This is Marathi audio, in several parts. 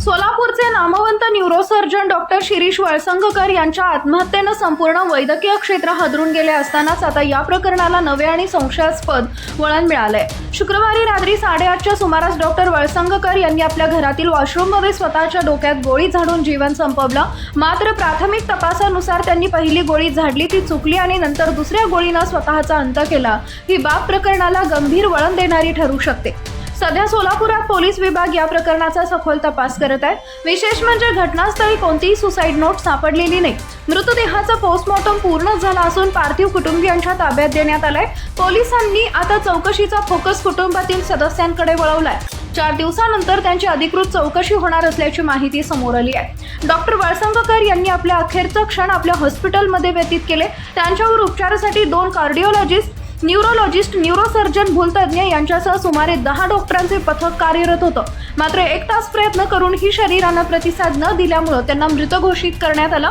सोलापूरचे नामवंत न्यूरोसर्जन डॉक्टर शिरीष वळसंगकर यांच्या आत्महत्येनं संपूर्ण वैद्यकीय क्षेत्र हादरून गेले असतानाच आता या प्रकरणाला नवे आणि संशयास्पद वळण मिळालंय. शुक्रवारी रात्री साडेआठच्या सुमारास डॉक्टर वळसंगकर यांनी आपल्या घरातील वॉशरूममध्ये स्वतःच्या डोक्यात गोळी झाडून जीवन संपवलं. मात्र प्राथमिक तपासानुसार त्यांनी पहिली गोळी झाडली ती चुकली आणि नंतर दुसऱ्या गोळीनं स्वतःचा अंत केला. ही बाब प्रकरणाला गंभीर वळण देणारी ठरू शकते. सध्या सोलापुरात पोलीस विभाग या प्रकरणाचा सखोल तपास करत आहे. विशेष म्हणजे घटनास्थळी कोणतीही सुसाईड नोट सापडलेली नाही. मृतदेहाचा पोस्टमॉर्टम पूर्ण झाला असून पार्थिव कुटुंबियांच्या ताब्यात देण्यात आलाय. पोलिसांनी आता चौकशीचा फोकस कुटुंबातील सदस्यांकडे वळवलाय. चार दिवसानंतर त्यांची अधिकृत चौकशी होणार असल्याची माहिती समोर आली आहे. डॉक्टर वळसंगकर यांनी आपल्या अखेरचं क्षण आपल्या हॉस्पिटलमध्ये व्यतीत केले. त्यांच्यावर उपचारासाठी दोन कार्डिओलॉजिस्ट न्यूरोलॉजिस्ट न्यूरोसर्जन भूलतज्ञ यांच्यासह सुमारे दहा डॉक्टरांचे पथक कार्यरत होतं. मात्र एक तास प्रयत्न करून ही शरीरानं प्रतिसाद न दिल्यामुळं त्यांना मृत घोषित करण्यात आलं.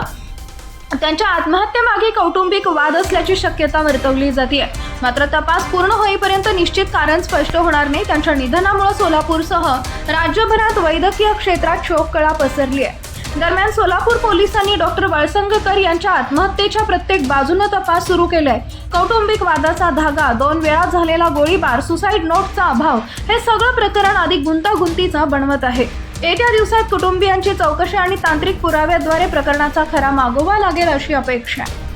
त्यांच्या आत्महत्येमागे कौटुंबिक वाद असल्याची शक्यता वर्तवली जाते मात्र तपास पूर्ण होईपर्यंत निश्चित कारण स्पष्ट होणार नाही. त्यांच्या निधनामुळे सोलापूरसह राज्यभरात वैद्यकीय क्षेत्रात शोककळा पसरली आहे दरम्यान सोलापूर पोलिसांनी डॉक्टर वळसंगकर यांच्या आत्महत्येच्या प्रत्येक बाजूनं तपास सुरू केलाय. कौटुंबिक वादाचा धागा दोन वेळा झालेला गोळीबार सुसाईड नोटचा अभाव हे सगळं प्रकरण अधिक गुंतागुंतीचा बनवत आहे. येत्या दिवसात कुटुंबियांची चौकशी आणि तांत्रिक पुराव्याद्वारे प्रकरणाचा खरा मागोवा लागेल अशी अपेक्षा आहे.